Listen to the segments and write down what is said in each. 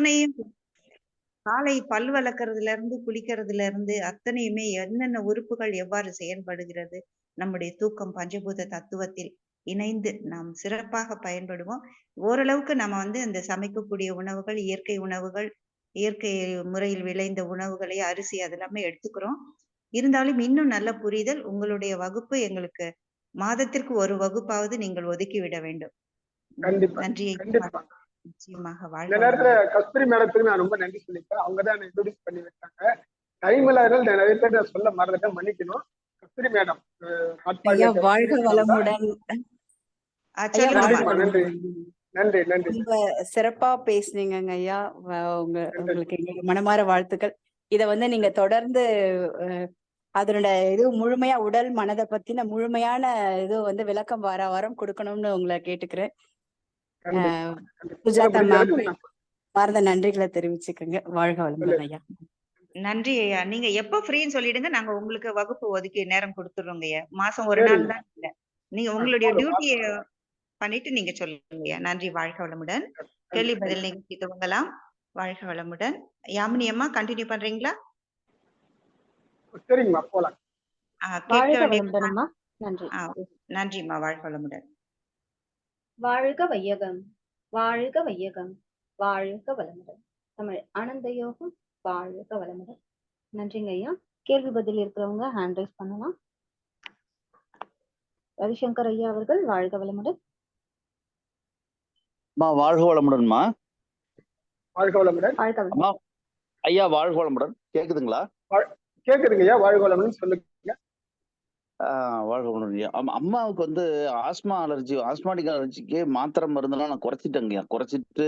அத்தனையும் காலை பல் வளர்க்கறதுல இருந்து குளிக்கிறதுல இருந்து அத்தனையுமே என்னென்ன உறுப்புகள் எவ்வாறு செயல்படுகிறது நம்முடைய தூக்கம் பஞ்சபூத தத்துவத்தில் இணைந்து நாம் சிறப்பாக பயன்படுவோம். ஓரளவுக்கு நம்ம வந்து இந்த சமைக்கக்கூடிய உணவுகள் இயற்கை உணவுகள் இயற்கை முறையில் விளைந்த உணவுகளை அரிசி அதெல்லாமே எடுத்துக்கிறோம். இருந்தாலும் இன்னும் நல்ல புரிதல் உங்களுடைய வகுப்பு எங்களுக்கு மாதத்திற்கு ஒரு வகுப்பாவது நீங்கள் ஒதுக்கிவிட வேண்டும். கண்டிப்பா நன்றி நிச்சயமாக இந்த வாழ்க நேரத்துல கஸ்தூரி மேடத்துக்கு நான் ரொம்ப நன்றி சொல்லிப்பேன் அவங்க தான் இன்ட்ரோடியூஸ் பண்ணி வச்சாங்க. டைம் இல்லாதனால நிறைய பேர் நான் சொல்ல மறந்துட்டேன். மன்னிக்கணும். கஸ்தூரி மேடம் ஐயா வாழ்க வளமுடன். நன்றி நன்றி. நன்றி ரொம்ப சிறப்பா பேசுனீங்கங்க ஐயா. உங்க உங்களுக்கு எங்களுக்கு மனமார வாழ்த்துக்கள். இத வந்து நீங்க தொடர்ந்து அதனோட இது முழுமையா உடல் மனதை பத்தின முழுமையான இது வந்து விளக்கம் வார வாரம் கொடுக்கணும்னு உங்களை கேட்டுக்கிறேன். சுஜாதா மேம் மறந்த நன்றிகளை தெரிவிச்சுக்கோங்க. வாழ்க வளமுடன் ஐயா. நன்றி ஐயா. நீங்க எப்ப ஃப்ரீன்னு சொல்லிடுங்க. நாங்க உங்களுக்கு வகுப்பு ஒதுக்கி நேரம் கொடுத்துடுறோங்க ஐயா. மாசம் ஒரு. நாள் தான் இல்ல. நீங்க உங்களுடைய. டியூட்டிய பண்ணிட்டு நீங்க சொல்லுங்க ஐயா. நன்றி. வாழ்க வளமுடன். கேள்வி பதில் நிகழ்ச்சி துவங்கலாம். வாழ்க வளமுடன். யாமினி அம்மா கண்டினியூ பண்றீங்களா? சரிங்கம்மா. போலாம். நன்றிம்மா. வாழ்க வளமுடன். வாழ்க வையகம் வாழ்க வையகம் வாழ்க வளமுடன். தமிழ் ஆனந்த யோகம் வாழ்க வளமுடன். நன்றிங்க ஐயா. கேள்வி பதில் இருக்கிறவங்க ஹேண்ட் ரைஸ் பண்ணலாம். ரவிசங்கர் ஐயா அவர்கள் வாழ்க வளமுடன். வாழ்க வளமுடன்மா? வாழ்க வளமுடன். வாழ்க வளமுடன். அம்மா ஐயா வாழ்க வளமுடன். கேக்குதுங்களா? கேக்குதுங்க ஐயா வாழ்க வளமுடன் சொல்லுங்க. வாழ்க அம்மா அம்மாவுக்கு வந்து ஆஸ்மா அலர்ஜி ஆஸ்மாட்டிக் அலர்ஜிக்கு மாத்திரை மருந்தெல்லாம் நான் குறைச்சிட்டேங்கய்யா குறைச்சிட்டு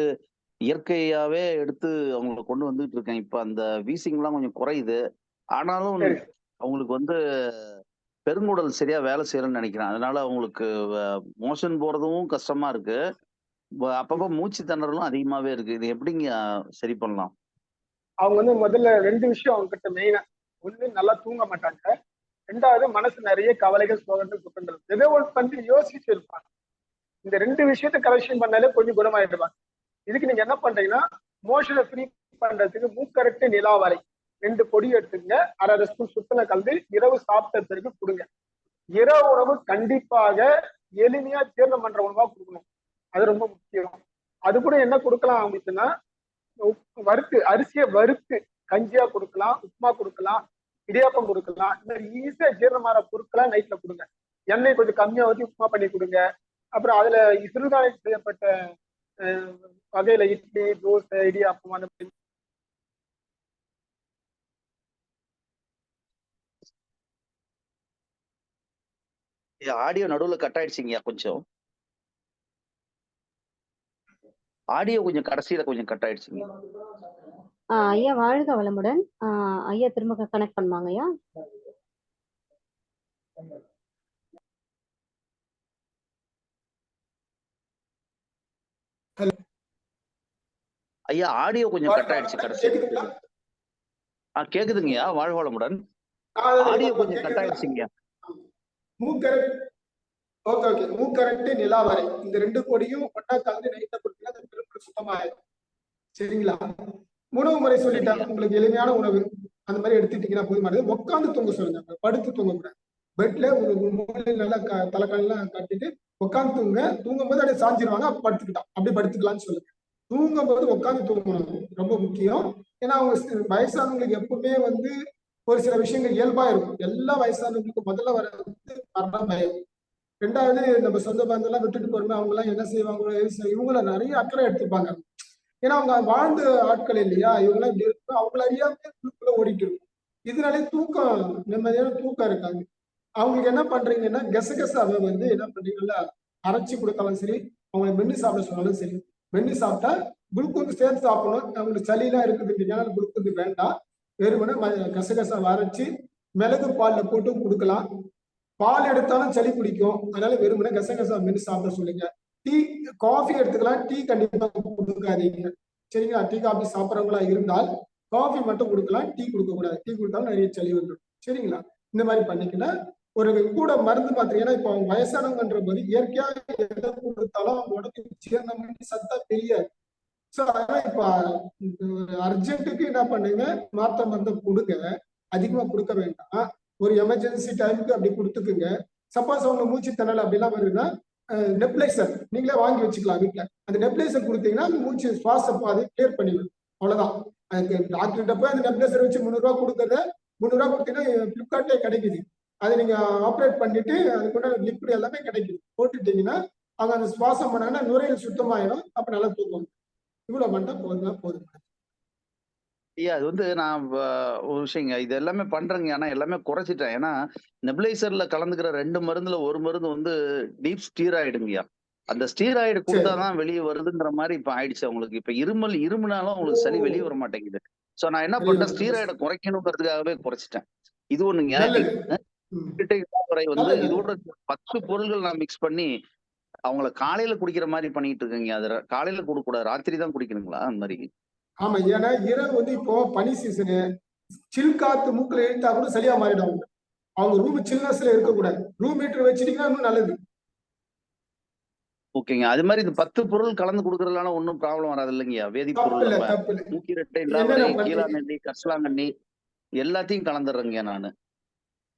இயற்கையாவே எடுத்து அவங்களை கொண்டு வந்துட்டு இருக்கேன். இப்ப அந்த வீசிங்லாம் கொஞ்சம் குறையுது. ஆனாலும். அவங்களுக்கு வந்து பெருங்குடல் சரியா வேலை செய்யலன்னு நினைக்கிறேன். அதனால அவங்களுக்கு மோஷன் போறதும் கஷ்டமா இருக்கு. அப்பப்ப மூச்சு திணறலும் அதிகமாவே இருக்கு. இது எப்படிங்க சரி பண்ணலாம்? அவங்க வந்து முதல்ல ரெண்டு விஷயம் அவங்க கிட்ட மெயினா ஒண்ணு நல்லா தூங்க மாட்டாங்க. ரெண்டாவது மனசு நிறைய கவலைகள் சோகங்கள் துக்கங்கள். ஏதோ ஒன்று பண்ணி யோசிச்சு இருப்பாங்க. இந்த ரெண்டு விஷயத்த கலெக்ஷன் பண்ணாலே கொஞ்சம் குணமாயிடுவாங்க. இதுக்கு நீங்க என்ன பண்றீங்கன்னா மோஷனை ஃப்ரீ பண்றதுக்கு மூக்கரட்டு நிலாவரை ரெண்டு பொடி எடுத்துங்க அரை அரை ஸ்பூன் சுத்தனை கலந்து இரவு சாப்பிட்ட பிறகு கொடுங்க. இரவு உணவு கண்டிப்பாக எளிமையா ஜீரணம் பண்ற உணவா கொடுக்கணும். அது ரொம்ப முக்கியம். அது கூட என்ன கொடுக்கலாம் அப்படின்னா உப்பு- வறுத்து அரிசியை வறுத்து கஞ்சியா கொடுக்கலாம் உப்புமா கொடுக்கலாம் இடியாப்பம் கொடுக்கலாம். இந்த மாதிரி ஈஸியா ஜீரணமான பொருட்களா நைட்ல கொடுங்க. எண்ணெய் கொஞ்சம் கம்மியா ஊற்றி உப்புமா பண்ணி கொடுங்க. அப்புறம் அதுல சிறுதானியம் செய்யப்பட்ட வகையில இட்லி தோசை இடியாப்பம் அந்த மாதிரி. ஆடியோ நடுவுல கட் ஆயிடுச்சுங்க கொஞ்சம். ஆடியோ கொஞ்சம் கடைசியில கொஞ்சம் கட் ஆயிடுச்சுங்க. ஐயா வாழ்க வளமுடன். ஆஹ் ஐயா திரும்ப கனெக்ட் பண்ணுவாங்க ஐயா? ஐயா ஆடியோ கொஞ்சம் கட் ஆயிடுச்சு கடைசி? ஆ கேக்குதுங்கய்யா வாழ்க வளமுடன். ஆடியோ கொஞ்சம் கட்? ஆயிடுச்சுங்கய்யா ஓகே ஓகே. மூக்கரட்டு நிலாவரை இந்த ரெண்டு கலந்து நைட்ல கொடுத்தீங்கன்னா பெருங்குடல் சுத்தமாயிடும் சரிங்களா? உணவு முறை சொல்லிட்டேன் உங்களுக்கு எளிமையான உணவு. அந்த மாதிரி எடுத்துட்டீங்கன்னா போதுமானது. உட்காந்து தூங்க சொல்லுங்க. படுத்து தூங்க கூடாது பெட்ல ஒரு மூலையில நல்லா க- தலைக்காலெல்லாம் கட்டிட்டு உட்காந்து தூங்க. தூங்கும் போது அப்படியே சாஞ்சிருவாங்க. அப்ப படுத்துக்கிட்டான் அப்படி படுத்துக்கலாம்னு சொல்லுங்க. தூங்கும் போது உட்காந்து தூங்கணும். ரொம்ப முக்கியம். ஏன்னா அவங்க வயசானவங்களுக்கு எப்பவுமே வந்து ஒரு சில விஷயங்கள் இயல்பா இருக்கும். எல்லா வயசானவங்களுக்கும் முதல்ல வர வந்து மரணம் பயம். ரெண்டாவது நம்ம சொந்த பந்தெல்லாம் விட்டுட்டு போறோமே அவங்க எல்லாம் என்ன செய்வாங்களோ செய்வாங்க, இவங்கள நிறைய அக்கறை எடுத்துப்பாங்க. ஏன்னா அவங்க வாழ்ந்த ஆட்கள் இல்லையா? இவங்களாம் இப்படி இருக்கும் அவங்கள அறியாமே உள்ளுக்குள்ள ஓடிட்டு இருக்கும் இதனாலே தூக்கம் நிம்மதியான தூக்கம் இருக்காது. அவங்களுக்கு என்ன பண்றீங்கன்னா கெசகசாவை வந்து என்ன பண்றீங்கன்னா அரைச்சி கொடுத்தாலும் சரி அவங்களை மென்னு சாப்பிட சொன்னாலும் சரி மென்று சாப்பிட்டா குளுக்கோஸ் சேர்த்து சாப்பிடணும். அவங்களுக்கு சளியெல்லாம் இருக்குதுன்றதுனால குளுக்கோஸ் வேண்டாம். வெறுமனே கசகசை கசகசாவை அரைச்சி மிளகு பாலில் போட்டு கொடுக்கலாம். பால் எடுத்தாலும் சளி பிடிக்கும். அதனால வெறுமனே கசகசா மென்று சாப்பிட சொல்லுங்க. டீ காஃபி எடுத்துக்கலாம். டீ கண்டிப்பா கொடுக்காதீங்க. சரிங்களா? டீ காஃபி சாப்பிட்றவங்களா இருந்தால் காஃபி மட்டும் கொடுக்கலாம். டீ கொடுக்க கூடாது. டீ கொடுத்தாலும் நிறைய சளி வந்துடும் சரிங்களா? இந்த மாதிரி பண்ணிக்கினா ஒரு கூட மருந்து பாத்தீங்கன்னா இப்போ அவங்க வயசானவங்கன்ற போது இயற்கையா எதை கொடுத்தாலும் அவங்க உடம்பு சேர்ந்த மாதிரி சத்தா தெரியாது. சோ அதான் இப்ப அர்ஜென்ட்டுக்கு என்ன பண்ணுங்க? மாத்திரை மருந்தை கொடுங்க. அதிகமா கொடுக்க வேண்டாம். ஒரு எமர்ஜென்சி டைமுக்கு அப்படி கொடுத்துக்குங்க. சப்போஸ் அவங்க மூச்சு திணல் அப்படிலாம் வருதுன்னா நெப்ளைசர் நீங்களே வாங்கி வச்சுக்கலாம் வீட்டில் அந்த நெப்ளைசர் கொடுத்தீங்கன்னா மூச்சு சுவாச பாதை கிளியர் பண்ணிவிடும். அவ்வளோதான் அதுக்கு டாக்டர்கிட்ட போய் அந்த நெப்ளைசர் வச்சு முந்நூறுரூவா கொடுக்கறத முந்நூறுரூவா கொடுத்தீங்கன்னா ஃப்ளிப்கார்ட்லேயே கிடைக்குது. அதை நீங்கள் ஆப்ரேட் பண்ணிட்டு அதுக்குள்ள லிக்விட் எல்லாமே கிடைக்குது. போட்டுட்டீங்கன்னா அவங்க அந்த சுவாசம் பண்ணாங்கன்னா நுரையில் சுத்தமாயிடும். அப்போ நல்லா தூக்கம் இவ்வளோ பண்ணிட்டா போதும் போதும். ஐயா அது வந்து நான் வ- ஒரு விஷயங்க. இது எல்லாமே பண்றேங்க. ஆனா எல்லாமே குறைச்சிட்டேன். ஏன்னா நெபுலைசர்ல கலந்துக்கிற ரெண்டு மருந்துல ஒரு மருந்து வந்து டீப் ஸ்டீராய்டுங்கய்யா. அந்த ஸ்டீராய்டு கொடுத்தாதான் வெளியே வருதுங்கிற மாதிரி இப்ப ஆயிடுச்சு அவங்களுக்கு. இப்ப இருமல் இருமுனாலும் அவங்களுக்கு சளி வெளியே வர மாட்டேங்குது சோ நான் என்ன வெளிய வர ஸ்டீராய்டை குறைக்கணுங்கிறதுக்காகவே குறைச்சிட்டேன். இது ஒண்ணுங்க நல்லது ம். வந்து நல்லது. இதோட பத்து பொருள்கள் நான் மிக்ஸ் பண்ணி அவங்கள காலையில குடிக்கிற மாதிரி பண்ணிட்டு இருக்கேங்க. அது ர- காலையில கொடுக்க கூடாது ராத்திரி தான் குடிக்கணுங்களா? அந்த மாதிரி. ஆமா ஏன்னா இரவு வந்து இப்போ பனி சீசனு சில் காத்து மூக்குல இழுத்தா கூட சரியா மாறிடும் அவங்க. ரூம் சில்னஸ்ல இருக்கக்கூடாது. ரூம் மீட்டர் வச்சிட்டீங்கன்னா இன்னும் நல்லது. ஓகேங்க அது மாதிரி இந்த பத்து பொருள் கலந்து கொடுக்கறதுனால ஒன்றும் ப்ராப்ளம் வராது இல்லைங்கய்யா. தப்பு இல்ல மூக்கிரட்டை? கீழாநெல்லி கரிசலாங்கண்ணி எல்லாத்தையும் கலந்துடுறேங்க நானு.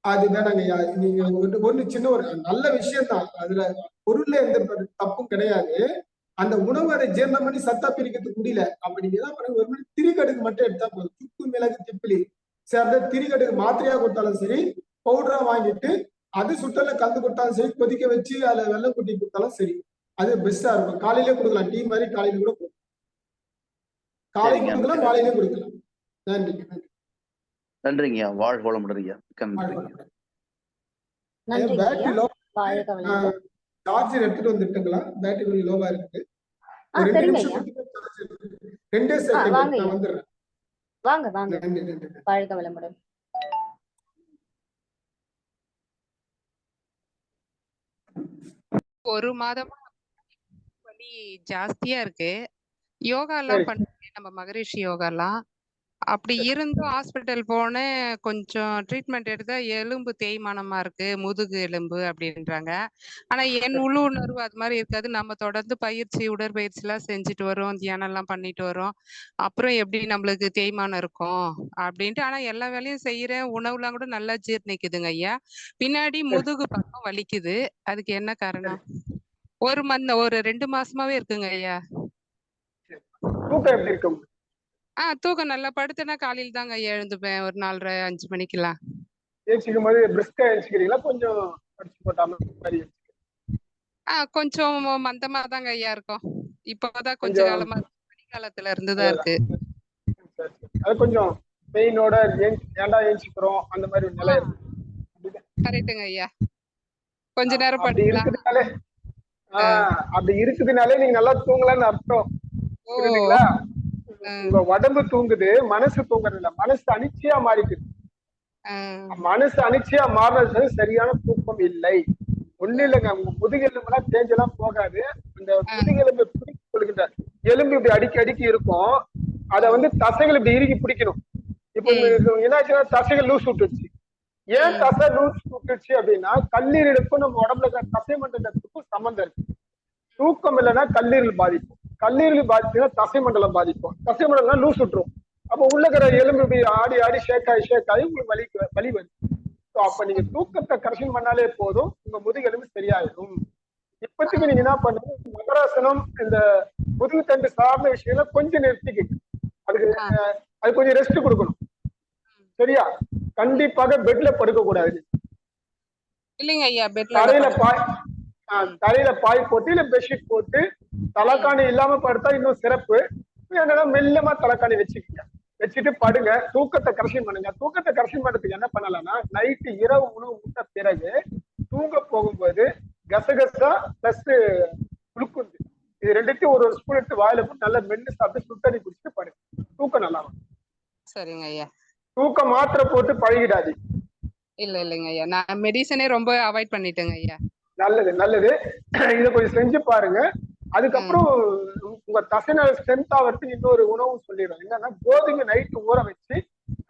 அது வேணாங்கய்யா நீங்க ஒண்ணு சின்ன ஒரு நல்ல விஷயம் தான் அதுல பொருள்ல எந்த தப்பும் கிடையாது. அந்த உணவு ஜீரணம் பண்ணி சத்தா பிரிக்கிறதுக்கு முடியல. அப்ப நீங்க என்ன பண்ணுங்க? ஒரு மணி திரிகடுக்கு மட்டும் எடுத்தா போதும். சுக்கு மிளகு திப்பிலி சரி அந்த திரிகடுக்கு மாத்திரையா கொடுத்தாலும் சரி பவுடரா வாங்கிட்டு அது சுட்டல கலந்து கொடுத்தாலும் சரி கொதிக்க வச்சு அதுல வெள்ளம் கொட்டி கொடுத்தாலும் சரி அது பெஸ்டா இருக்கும். காலையிலே கொடுக்கலாம். டீ மாதிரி காலையில கூட கொடுக்கலாம். காலை சரிங்க. கொடுக்கலாம் மாலையிலே கொடுக்கலாம். நன்றிங்க. நன்றி நன்றிங்கய்யா வாழ் வளமுடறியா நன்றி சார்ஜர் எடுத்துட்டு வந்துட்டுங்களா? பேட்டரி கொஞ்சம் லோவா இருக்கு. ரெண்டு வாங்க. செகண்ட். நான் வாங்க வாழ்க வளமுடன் ஒரு மாதமா வலி ஜாஸ்தியா இருக்கு. யோகா எல்லாம். பண்ணுவேன் நம்ம மகரிஷி யோகா எல்லாம். அப்படி இருந்தும் ஹாஸ்பிட்டல் போனேன் கொஞ்சம் ட்ரீட்மெண்ட் எடுத்தா எலும்பு தேய்மானமா இருக்கு முதுகு எலும்பு அப்படின்றாங்க. ஆனா என் உள்ளுணர்வு அது மாதிரி இருக்காது. நம்ம தொடர்ந்து பயிற்சி உடற்பயிற்சி எல்லாம் செஞ்சுட்டு வரோம். தியானம் எல்லாம் பண்ணிட்டு வரோம். அப்புறம் எப்படி நம்மளுக்கு தேய்மானம் இருக்கும் அப்படின்ட்டு. ஆனா எல்லா வேலையும் செய்யறேன் உணவுலாம் கூட நல்லா ஜீரணிக்குதுங்க ஐயா. பின்னாடி முதுகு பக்கம் வலிக்குது. அதுக்கு என்ன காரணம்? ஒரு மந்த் ஒரு ரெண்டு மாசமாவே இருக்குங்க ஐயா. தூக்கம் எப்படி இருக்கும்? ஆ தூக்கம் நல்லா படுத்தேன்னா காலையில தாங்க எழுந்துப்பேன். ஒரு நாலரை அஞ்சு மணிக்கெல்லாம். ஏச்சிக்கும் போது பிரிஸ்கா ஏச்சிக்கிறீங்களா கொஞ்சம் அடிச்சு போட்டாம மாதிரி ஆ கொஞ்சம் மந்தமா தாங்க ஐயா இருக்கும். இப்போதான் கொஞ்ச காலமா பனிக்காலத்துல இருந்துதான் இருக்கு. அது கொஞ்சம் பெயினோட ஏன்டா ஏஞ்சிக்கிறோம்? அந்த மாதிரி ஒரு நிலை கரெக்டுங்க ஐயா. கொஞ்ச நேரம் ஆஹ் அப்படி இருக்குதுனாலே நீங்க நல்லா தூங்கலன்னு அர்த்தம். உங்க உடம்பு தூங்குது மனசு தூங்குறது இல்ல மனசு அனிச்சையா மாறிக்குது. மனசு அனிச்சையா மாறினது சரியான தூக்கம் இல்லை. ஒண்ணு இல்லைங்க. உங்க முதுகெலும்புலாம் தேஞ்செல்லாம் போகாது. இந்த முதுகெலும்பு பிடிச்சு கொள்கின்ற எலும்பு இப்படி அடிக்கி அடிக்கி இருக்கும். அத வந்து தசைகள் இப்படி இறுக்கி பிடிக்கணும். இப்போ என்னாச்சுன்னா தசைகள் லூஸ் விட்டுருச்சு. ஏன் தசை லூஸ் விட்டுருச்சு அப்படின்னா கல்லீரலுக்கும் நம்ம உடம்புல இருக்கிற தசை மண்டலத்துக்கும் சம்மந்தம் இருக்கு. தூக்கம் இல்லைன்னா கல்லீரல் பாதிக்கும் கல்லீரல் பாதிச்சுன்னா தசை மண்டலம் பாதிக்கும். தசை மண்டலம் லூஸ் விட்டுரும். அப்ப உள்ள இருக்கிற எலும்பு ஆடி ஆடி ஷேக் ஆகி ஷேக் ஆகி உங்களுக்கு வலி வலி வருது. ஸோ அப்ப நீங்க தூக்கத்தை கரெக்ஷன் பண்ணாலே போதும். உங்க முதுகெலும்பு சரியாயிடும். இப்போதைக்கு நீங்க என்ன பண்ணுங்க மகராசனம் இந்த முதுகு தண்டு சார்ந்த விஷயங்களை கொஞ்சம் நிறுத்திக்கிட்டு அதுக்கு அது கொஞ்சம் ரெஸ்ட் கொடுக்கணும். சரியா? கண்டிப்பாக பெட்ல படுக்க கூடாது இல்லைங்க ஐயா பெட்ல தரையில பாய் தரையில பாய் போட்டு இல்ல பெட்ஷீட் போட்டு தலைக்காணி இல்லாம படுத்தா இன்னும் சிறப்பு. என்னன்னா மெல்லமா தலைக்காணி வச்சுக்கங்க. வச்சுட்டு படுங்க. தூக்கத்தை கரெக்ஷன் பண்ணுங்க. தூக்கத்தை கரெக்ஷன் பண்றதுக்கு என்ன பண்ணலாம்னா நைட்டு இரவு உணவு விட்ட பிறகு தூங்க போகும்போது கசகசா பிளஸ் குளுக்குந்து இது ரெண்டுத்தையும் ஒரு ஒரு ஸ்பூன் எடுத்து வாயில போட்டு நல்லா மென்னு சாப்பிட்டு சுத்தண்ணி குடிச்சிட்டு படுங்க. தூக்கம் நல்லா வரும். சரிங்க ஐயா. தூக்கம் மாத்திரை போட்டு பழகிடாது இல்ல இல்லைங்க ஐயா. நான் மெடிசனே ரொம்ப அவாய்ட் பண்ணிட்டேங்க ஐயா. நல்லது நல்லது. இதை கொஞ்சம் செஞ்சு பாருங்க. அதுக்கப்புறம் உங்க தசைநாள் ஸ்ட்ரென்த் ஆகிறதுக்கு இன்னொரு உணவும் சொல்லிடுறேன். என்னன்னா கோதுமை நைட்டு ஊற வச்சு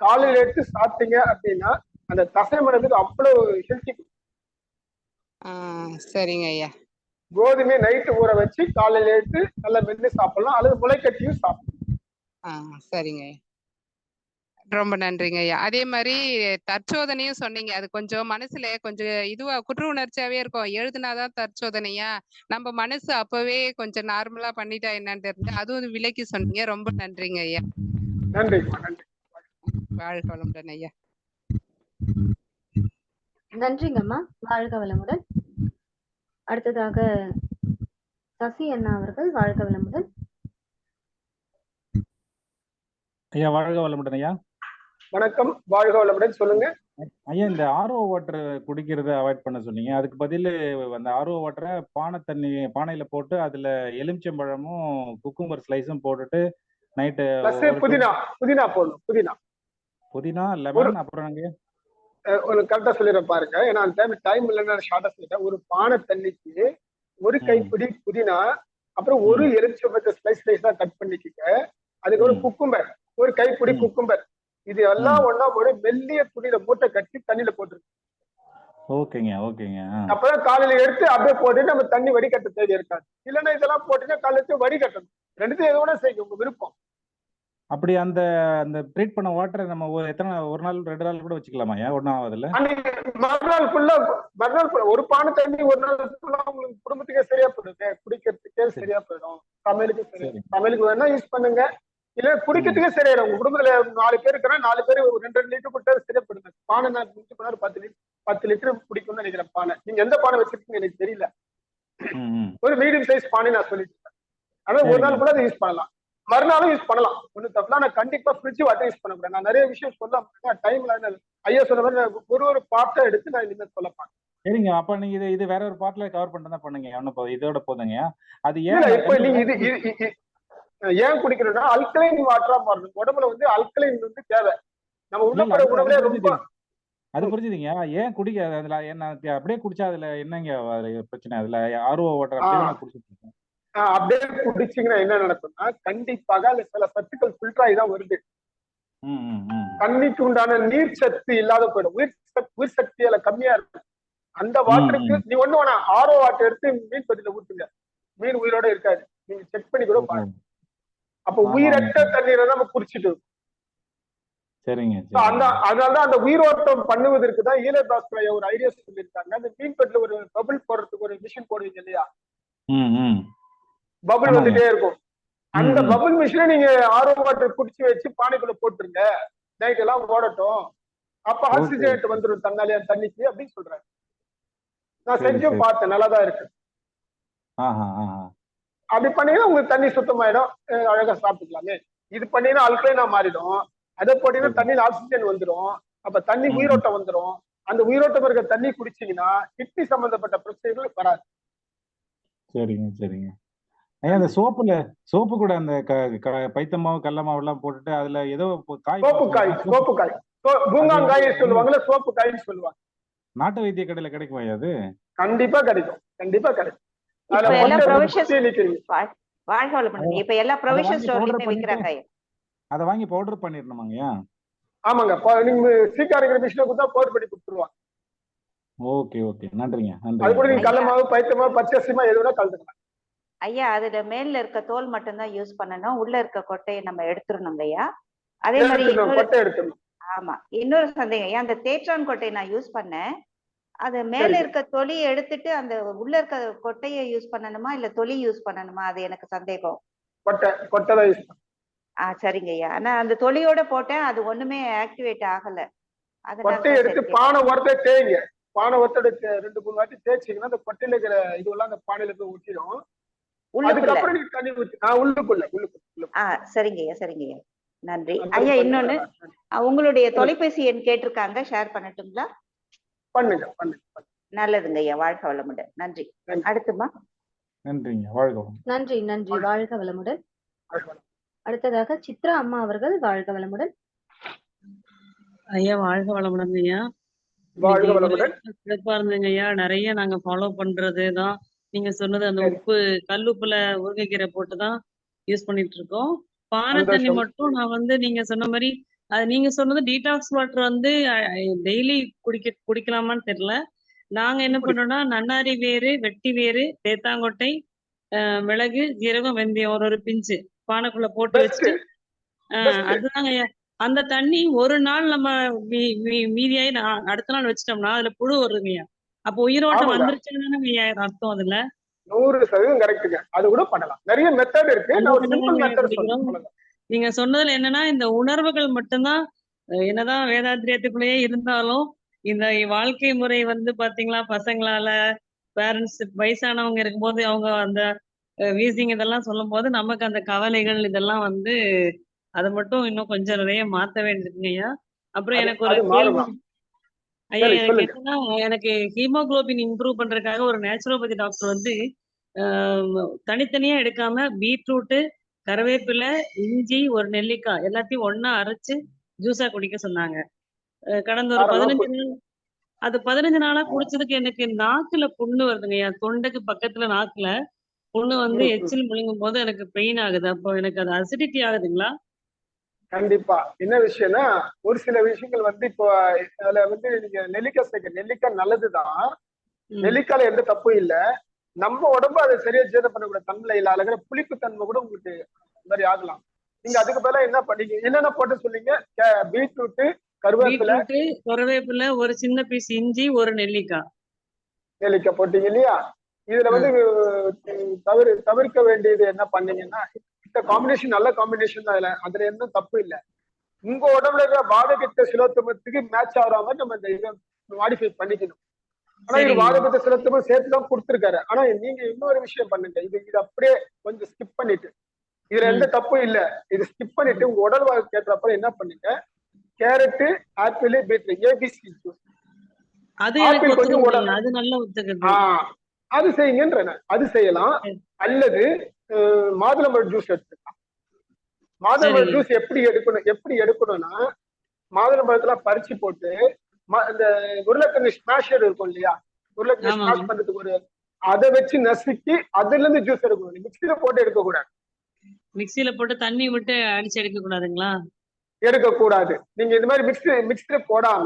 காலையில எடுத்து சாப்பிட்டீங்க அப்படின்னா அந்த தசை மண்டலத்துக்கு அவ்வளவு ஹெல்த்தி சரிங்க ஐயா. கோதுமை நைட்டு ஊற வச்சு காலையில எடுத்து நல்லா மென்று சாப்பிடலாம். அல்லது முளைக்கட்டியும் சாப்பிடலாம். சரிங்க ஐயா. ரொம்ப நன்றிங்க ஐயா. அதே மாதிரி தற்சோதனையும் சொன்னீங்க. அது கொஞ்சம் மனசுல கொஞ்சம் இதுவா குற்ற உணர்ச்சியாவே இருக்கும் எழுதுனாதான் தற்சோதனையா? நம்ம மனசு அப்பவே கொஞ்சம் நார்மலா பண்ணிட்டா என்னன்னு தெரிஞ்சு அதுவும் விலைக்கு சொன்னீங்க. ரொம்ப நன்றிங்க ஐயா. நன்றி வாழ்க வளமுடன் ஐயா. நன்றிங்கம்மா வாழ்க வளமுடன். அடுத்ததாக சசி அண்ணா அவர்கள் வாழ்க வளமுடன். ஐயா வாழ்க வளமுடன் ஐயா. வணக்கம். வாழ்க வளமுடன். சொல்லுங்க. ஐயா இந்த ஆர்ஓ வாட்டர் குடிக்கிறத அவாய்ட் பண்ண சொன்னீங்க. அதுக்கு பதில் அந்த ஆர்ஓ வாட்டரை பானை தண்ணி பானையில போட்டு அதுல எலுமிச்சம்பழமும் குக்கும்பர் ஸ்லைஸும் போட்டுட்டு நைட்டு புதினா புதினா போடணும் புதினா. புதினா லெமன் அப்புறம் ஒரு கரெக்டா சொல்லிடுறேன் பாருங்க. ஏன்னா அந்த டைம் டைம் இல்லைன்னு ஷார்ட்டா சொல்லிட்டேன். ஒரு பானை தண்ணிக்கு ஒரு. கைப்பிடி புதினா அப்புறம் ஒரு எலுமிச்சம்பழத்தை ஸ்லைஸ் ஸ்லைஸா கட் பண்ணிக்கிங்க. அதுக்கு ஒரு. குக்கும்பர் ஒரு கைப்பிடி. குக்கும்பர் இது எல்லாம் ஒண்ணா ஒரு மெல்லிய துணியில மூட்டை கட்டி தண்ணியில போட்டுருக்கு ஓகேங்க ஓகேங்க ஆ. அப்பதான் காலையில எடுத்து அப்படியே போட்டு நம்ம தண்ணி வடிகட்ட தேவை இருக்காது. இல்லைன்னா இதெல்லாம் போட்டீங்கன்னா காலையில வடிகட்டணும். ரெண்டுத்தையும் எது வேணா செய்யுங்க உங்க விருப்பம். அப்படி அந்த அந்த ட்ரீட் பண்ண வாட்டரை நம்ம ஒரு எத்தனை ஒரு நாள் ரெண்டு நாள் கூட வச்சுக்கலாமா ஐயா? ஒன்றும் ஆகுதுல்ல மறுநாள் ஃபுல்லா மறுநாள் ஒரு பானை தண்ணி ஒரு நாள் ஃபுல்லா உங்களுக்கு குடும்பத்துக்கே சரியா போயிடுங்க குடிக்கிறதுக்கே சரியா போயிடும். சமையலுக்கு சமையலுக்கு வேணா யூஸ் பண்ணுங்க. இல்ல குடிக்கிறதுக்கே சரியாயிடும். உங்க குடும்பத்துல நாலு பேர் இருக்கிறா நாலு பேர் ஒரு ரெண்டு ரெண்டு லிட்டர் கொடுத்தா சரியா போயிடுங்க பானை நான் மிஞ்சி போனா ஒரு பத்து லிட்டர் பத்து லிட்டர் பிடிக்கும்னு நினைக்கிறேன் பானை. நீங்க எந்த பானை வச்சிருக்கீங்க எனக்கு தெரியல. ஒரு மீடியம் சைஸ் பானை நான் சொல்லிட்டேன் அதான் ஒரு நாள். கூட அதை யூஸ் பண்ணலாம். மறுநாளும் யூஸ் பண்ணலாம். ஒன்றும் தப்புலாம் நான் கண்டிப்பா ஃப்ரிட்ஜ் வாட்டர் யூஸ் பண்ணக்கூடாது. நான் நிறைய விஷயம் சொல்ல டைம்ல ஐயா சொன்ன மாதிரி ஒரு ஒரு பாட்டை எடுத்து நான் இனிமேல் சொல்லப்பேன் சரிங்க. அப்ப நீங்க இது இது வேற ஒரு பார்ட்ல கவர் தான் பண்ணுங்க. போதும் இதோட போதுங்க. அது ஏன் இப்ப நீங்க இது- ஏன் குடிக்கணும்னா அல்கலைன் வாட்டரா மாறணும் உடம்புல வந்து அல்கலைன் வந்து தேவை. நம்ம உள்ள உணவுல ரொம்ப. அது புரிஞ்சுதுங்க. ஏன் குடிக்க அதுல என்ன அப்படியே குடிச்சா அதுல என்னங்க பிரச்சனை? அதுல ஆர்ஓ வாட்டர் அப்படியே இருக்கோம் அப்படியே குடிச்சீங்கன்னா என்ன நடக்கும்னா கண்டிப்பாக அதுல சில சத்துக்கள் ஃபில்டர் ஆகி தான் வருது. தண்ணிக்கு உண்டான நீர் சத்து இல்லாத போயிடும். உயிர் சக்தி உயிர் சக்தி அதுல கம்மியா இருக்கு. அந்த வாட்டருக்கு நீ ஒண்ணு வேணா ஆரோ வாட்டர் எடுத்து மீன் தொட்டில ஊத்துங்க. மீன் உயிரோட இருக்காது. நீங்க செக் பண்ணி கூட பாருங்க அப்ப உயிரற்ற. தண்ணீரை நம்ம குடிச்சிட்டு. சரிங்க அந்த அதனாலதான் அந்த உயிரோட்டம் பண்ணுவதற்கு தான் ஈழபாஸ்கரைய ஒரு ஐடியா சொல்லியிருக்காங்க அந்த மீன் தொட்டில ஒரு பபிள் போடுறதுக்கு ஒரு மிஷின் போடுவீங்க இல்லையா பபிள். வந்துட்டே இருக்கும் அந்த. பபிள் மிஷினை நீங்க ஆரோ வாட்டர் குடிச்சு வச்சு பானைக்குள்ள போட்டுருங்க நைட் எல்லாம் ஓடட்டும் அப்ப Okay. ஆக்சிஜனேட் வந்துடும் தன்னாலே தண்ணிக்கு அப்படின்னு சொல்றாங்க நான் செஞ்சும். பார்த்தேன் நல்லாதான் இருக்கு அப்படி பண்ணீங்கன்னா உங்களுக்கு தண்ணி சுத்தமாயிடும். அழகா சாப்பிட்டுக்கலாமே. இது பண்ணீங்கன்னா அல்கலைனா மாறிடும். அதை போட்டீங்கன்னா. தண்ணியில ஆக்சிஜன் வந்துடும் அப்ப தண்ணி. உயிரோட்டம் வந்துடும் அந்த உயிரோட்டம் இருக்க தண்ணி குடிச்சீங்கன்னா கிட்னி சம்பந்தப்பட்ட பிரச்சனைகள் வராது. சரிங்க சரிங்க. ஐயா அந்த சோப்புல சோப்பு கூட அந்த பைத்த மாவு கடல மாவு எல்லாம் போட்டுட்டு அதுல ஏதோ காய் சோப்பு காய் சோப்பு. காய். பூங்காங்காய் சொல்லுவாங்கல்ல சோப்பு காய்ன்னு சொல்லுவாங்க. நாட்டு வைத்திய கடையில கிடைக்குமா அது? கண்டிப்பா கிடைக்கும். கண்டிப்பா கிடைக்கும். இப்ப எல்லா நிக்கிறீங்க வாழ்க வளமுடன் இப்ப எல்லா ப்ரொவிஷன் ஸ்டோர்லயுமே விக்கிறாங்க. அதை வாங்கி பவுடர் பண்ணிடணுமாங்கய்யா ஆமாங்க. நீங்க சீக்காரிக்கிற மிஷினை கொடுத்தா போர் பண்ணி கொடுத்துருவாங்க. Okay okay. நன்றிங்க அது கூட நன்றி நீங்க கடல மாவு பைத்த மாவு பச்சை அரிசி மாவு எது வேணா கலந்துக்கலாம். ஐயா அதுல மேல்ல இருக்க தோல் மட்டும்தான் யூஸ் பண்ணணும். உள்ள இருக்க கொட்டையை நம்ம எடுத்துடணுங்க ஐயா. அதே மாதிரி ஆமா. இன்னொரு சந்தேகம் ஐயா. அந்த தேற்றான் கொட்டையை நான் யூஸ் பண்ணேன். அது மேல. இருக்க தொலியை எடுத்துட்டு அந்த உள்ள இருக்க கொட்டையை யூஸ் பண்ணணுமா? இல்ல தொலி யூஸ் பண்ணணுமா? அது எனக்கு சந்தேகம். கொட்டை கொட்டை யூஸ் ஆ சரிங்க ஐயா. ஆனா அந்த தொலியோட போட்டேன். அது ஒண்ணுமே ஆக்டிவேட் ஆகல. கொட்டை எடுத்து பானை உரத்தை தேய்ங்க. பானை உரத்தோட ரெண்டு மூணு வாட்டி தேய்ச்சிங்கன்னா அந்த கொட்டையில இருக்கிற இதுவெல்லாம் அந்த பானையில போய் உள்ளுக்குள்ள. அதுக்கப்புறம் நீங்க தண்ணி ஊத்தி ஆஹ் உள்ளுக்குள்ள உள்ளுக்குள்ள. ஆ சரிங்க ஐயா சரிங்க ஐயா. நன்றி. ஐயா. இன்னொன்னு உங்களுடைய தொலைபேசி எண் கேட்டிருக்காங்க. ஷேர் பண்ணட்டுங்களா? பண்ணுங்க பண்ணுங்க. நல்லதுங்க ஐயா வாழ்க வளமுடன். நன்றி. நன்றி. அடுத்துமா? நன்றிங்க வாழ்க. நன்றி நன்றி. வாழ்க வளமுடன். அடுத்ததாக சித்ரா அம்மா அவர்கள் வாழ்க வளமுடன். ஐயா வாழ்க வளமுடன் ஐயா. வாழ்க வளமுடன். சிறப்பா இருந்ததுங்க ஐயா. நிறைய நாங்க ஃபாலோ பண்றது தான் நீங்க சொன்னது அந்த. உப்பு கல்லுப்புல முருங்கைக்கீரை போட்டு தான் யூஸ் பண்ணிட்டு இருக்கோம். பானை தண்ணி. மட்டும் நான் வந்து நீங்க சொன்ன மாதிரி அது நீங்க சொன்னது டீடாக்ஸ் வாட்டர் வந்து டெய்லி குடிக்க குடிக்கலாமான்னு தெரியல. நாங்க என்ன. பண்ணோம்னா நன்னாரி வேறு வெட்டி வேறு தேத்தாங்கொட்டை மிளகு ஜீரகம் வெந்தயம் ஒரு ஒரு பிஞ்சு பானைக்குள்ள போட்டு பெஸ்ட் அதுதாங்க. அந்த தண்ணி ஒரு நாள் நம்ம மீதியாயி அடுத்த நாள் வச்சிட்டோம்னா அதுல புழு வருதுங்கய்யா அப்போ உயிரோட்டம் வந்துருச்சுன்னு அர்த்தம் அதுல? நூறு சதவீதம் கரெக்டுங்க அது கூட பண்ணலாம். நிறைய மெத்தட் இருக்கு. நான் ஒரு சிம்பிள் மெத்தட் சொல்றேன். நீங்க சொன்னதுல என்னன்னா இந்த உணர்வுகள் மட்டும்தான் என்னதான் வேதாத்திரியத்துக்குள்ளேயே இருந்தாலும் இந்த வாழ்க்கை முறை வந்து பாத்தீங்களா பசங்களால பேரண்ட்ஸ் வயசானவங்க இருக்கும்போது அவங்க அந்த வீசிங் இதெல்லாம் சொல்லும் போது நமக்கு அந்த கவலைகள் இதெல்லாம் வந்து அதை மட்டும் இன்னும் கொஞ்சம் நிறைய மாத்த வேண்டியிருக்குங்க ஐயா. அப்புறம் எனக்கு ஒரு ஐயா எனக்கு என்னன்னா எனக்கு ஹீமோகுளோபின் இம்ப்ரூவ் பண்றதுக்காக ஒரு நேச்சுரோபதி டாக்டர் வந்து தனித்தனியா எடுக்காம பீட்ரூட்டு கருவேப்பிலை இஞ்சி ஒரு நெல்லிக்காய் எல்லாத்தையும் ஒண்ணா அரைச்சு ஜூஸா குடிக்க சொன்னாங்க. கடந்த ஒரு பதினஞ்சு. நாள் அது பதினஞ்சு நாளா குடிச்சதுக்கு எனக்கு நாக்குல புண்ணு வருதுங்க. என் தொண்டைக்கு பக்கத்துல நாக்குல புண்ணு வந்து. எச்சில் முழுங்கும் போது எனக்கு பெயின் ஆகுது. அப்போ எனக்கு அது அசிடிட்டி ஆகுதுங்களா? கண்டிப்பா. என்ன விஷயம்னா ஒரு சில விஷயங்கள் வந்து இப்போ அதுல வந்து நீங்க நெல்லிக்காய் சேர்க்க நெல்லிக்காய் நல்லதுதான். நெல்லிக்காயில எந்த தப்பும் இல்ல. நம்ம உடம்பு அதை சரியா ஜீரணம் பண்ணக்கூடிய தன்மை இல்ல. அதுல புளிப்பு தன்மை கூட உங்களுக்கு மாதிரி ஆகலாம். நீங்க அதுக்கு பதிலா என்ன பண்ணீங்க? என்னென்ன போட்டு சொன்னீங்க? பீட்ரூட்டு கருவேப்பிலை. கருவேப்பிலை ஒரு சின்ன பீஸ் இஞ்சி ஒரு நெல்லிக்காய். நெல்லிக்காய் போட்டீங்க இல்லையா? இதுல வந்து தவிர தவிர்க்க வேண்டியது என்ன பண்ணீங்கன்னா இந்த காம்பினேஷன் நல்ல காம்பினேஷன் தான் இதுல. அதுல எந்த தப்பு இல்ல. உங்க உடம்புல இருக்கிற வாதபித்த சிலோத்தமத்துக்கு மேட்ச் ஆகிற மாதிரி நம்ம இந்த இதை மாடிஃபை பண்ணிக்கணும். ஆனா இது வாதபித்த சிலோத்தமும் சேர்த்து தான் கொடுத்துருக்காரு. ஆனா நீங்க இன்னொரு விஷயம் பண்ணுங்க. இது இது அப்படியே கொஞ்சம் ஸ்கிப் பண்ணிட்டு. இதுல எந்த தப்பும் இல்ல. இது ஸ்கிப் பண்ணிட்டு உங்க உடல் வாழ்க்கை ஏற்றப்ப என்ன பண்ணுங்க? Carrot apple beetroot ABC juice. அது எனக்கு கொஞ்சம் உடல் அது நல்லா ஒத்துக்குது அது செய்யுங்கன்ற. அது செய்யலாம். அல்லது அஹ், மாதுளம்பழ ஜூஸ் எடுத்துக்கலாம். மாதுளம்பழ சரிங்க ஜூஸ் எப்படி எடுக்கணும் எப்படி எடுக்கணும்னா மாதுளம்பழத்துல பறிச்சு போட்டு இந்த உருளைக்கிழங்கு ஸ்மாஷர் இருக்கும் இல்லையா? உருளைக்கிழங்கு ஸ்மாஷ் பண்றதுக்கு ஒரு அதை வச்சு நசுக்கி அதுல இருந்து ஜூஸ் எடுக்கணும் மிக்சியில போட்டு எடுக்க கூடாது மிக்சியில போட்டு தண்ணி விட்டு அடிச்சு எடுக்க கூடாதுங்களா எடுக்க கூடாது நீங்க இந்த மாதிரி மிக்ஸி மிக்ஸில போடாம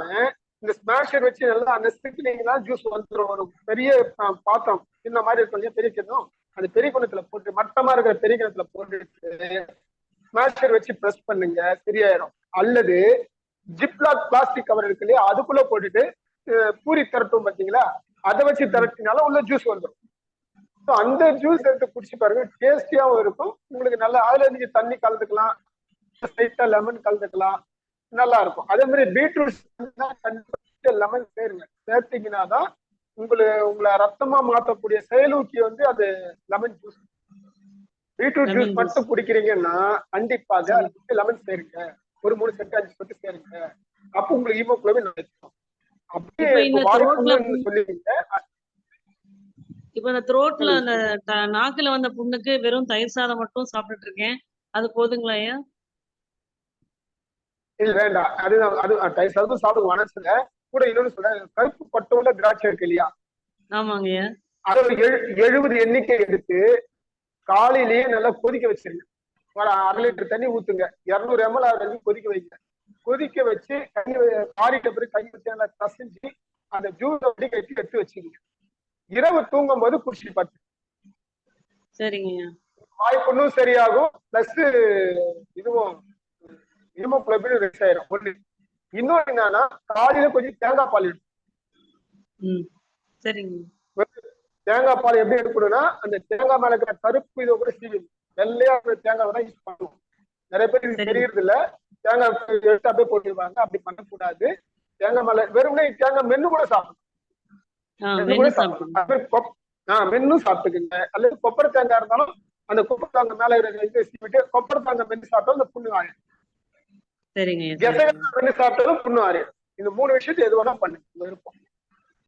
இந்த ஸ்மாஷர் வச்சு நல்லா நசுக்கினீங்கன்னா ஜூஸ் வந்துடும் ஒரு பெரிய பாத்திரம் சின்ன மாதிரி இருக்கும் பெரிய கிண்ணம் அந்த பெரிய கிணத்துல போட்டு மட்டமா இருக்கிற பெரிய கிணத்துல போட்டுட்டு ஸ்மாஷர் வச்சு பிரஸ் பண்ணுங்க. சரியாயிரும். அல்லது ஜிப்லாக் பிளாஸ்டிக் கவர் இருக்கு இல்லையா? அதுக்குள்ள போட்டுட்டு பூரி திரட்டும் பாத்தீங்களா? அதை வச்சு திரட்டினாலும் உள்ள ஜூஸ் வந்துடும் So, அந்த ஜூஸ் எடுத்து குடிச்சு பாருங்க. டேஸ்டியாவும் இருக்கும். உங்களுக்கு நல்லா அதுல நீங்க தண்ணி கலந்துக்கலாம். லைட்டா லெமன் கலந்துக்கலாம். நல்லா இருக்கும். அதே மாதிரி பீட்ரூட் லெமன் சேருங்க சேர்த்தீங்கன்னா தான் உங்களுக்கு உங்களை ரத்தமா மாத்தக்கூடிய செயலூக்கி வந்து அது லெமன் ஜூஸ் பீட்ரூட் ஜூஸ் மட்டும் குடிக்கிறீங்கன்னா கண்டிப்பாக லெமன் சேருங்க. ஒரு மூணு செட்டு அஞ்சு செட்டு சேருங்க அப்போ உங்களுக்கு ஹீமோகுளோபின் அப்படியே இப்ப இந்த த்ரோட்ல ஒண்ணு சொல்லுவீங்க இப்ப இந்த த்ரோட்ல சொல்லுங்க அந்த நாக்குல வந்த புண்ணுக்கு வெறும் தயிர் சாதம் மட்டும் சாப்பிட்டுட்டு இருக்கேன். அது போதுங்களா ஐயா? இல்ல வேண்டாம். அதுதான் அது தயிர் சாதம் சாப்பிடுங்க மனசுல. கூட இன்னொன்னு சொல்றேன் கருப்பு பட்டோல திராட்சை இருக்கு இல்லையா? ஆமாங்க ஐயா. அதை ஒரு எழு எழுபது எண்ணிக்கை எடுத்து காலையிலேயே நல்லா கொதிக்க வச்சிருங்க. அரை லிட்டர் தண்ணி ஊத்துங்க. இருநூறு எம்எல் வரைக்கும் கொதிக்க வைங்க. கொதிக்க வச்சு கை ஆறிட்ட பிறகு கை வச்சு நல்லா கசிஞ்சு அந்த ஜூஸ் அப்படி கட்டி எடுத்து வச்சுக்கோங்க. இரவு தூங்கும் போது குடிச்சு பார்த்து சரிங்க வாய்ப்புண்ணும் சரியாகும். பிளஸ் இதுவும் ஹீமோகுளோபின் ரெஸ் ஆயிரும். ஒண்ணு இன்னொன்னு என்னன்னா காலையில கொஞ்சம் தேங்காய் பால் எடுக்கும் சரிங்க தேங்காய் பால் எப்படி எடுக்கணும்னா அந்த தேங்காய் மேல இருக்கிற கருப்பு இதை கூட சீவி வெள்ளையா தேங்காய் தான் யூஸ் பண்ணுவோம் நிறைய பேர் இது. தெரியறது இல்ல தேங்காய் எடுத்து அப்படியே போட்டுருவாங்க. அப்படி பண்ணக்கூடாது. தேங்காய் மேல வெறுமனே தேங்காய் மென்னு கூட சாப்பிடணும் ஆ மென்னு மென்னு கூட சாப்பிடணும் சாப்பிடுங்க அது மாதிரி கொப்- ஆ மென்னும் சாப்பிட்டுக்குங்க. அல்லது கொப்பரை தேங்காய் இருந்தாலும் அந்த கொப்பரை தேங்காய் மேல இருக்கிற இதை சீவிட்டு கொப்பரை தேங்காய் மென்னு சாப்பிட்டாலும் அந்த புண்ணு ஆயிடும் சரிங்க மென்னு சாப்பிட்டாலும் புண்ணு ஆயிடும் இந்த மூணு விஷயத்தை எது வேணா பண்ணுங்க விருப்பம்.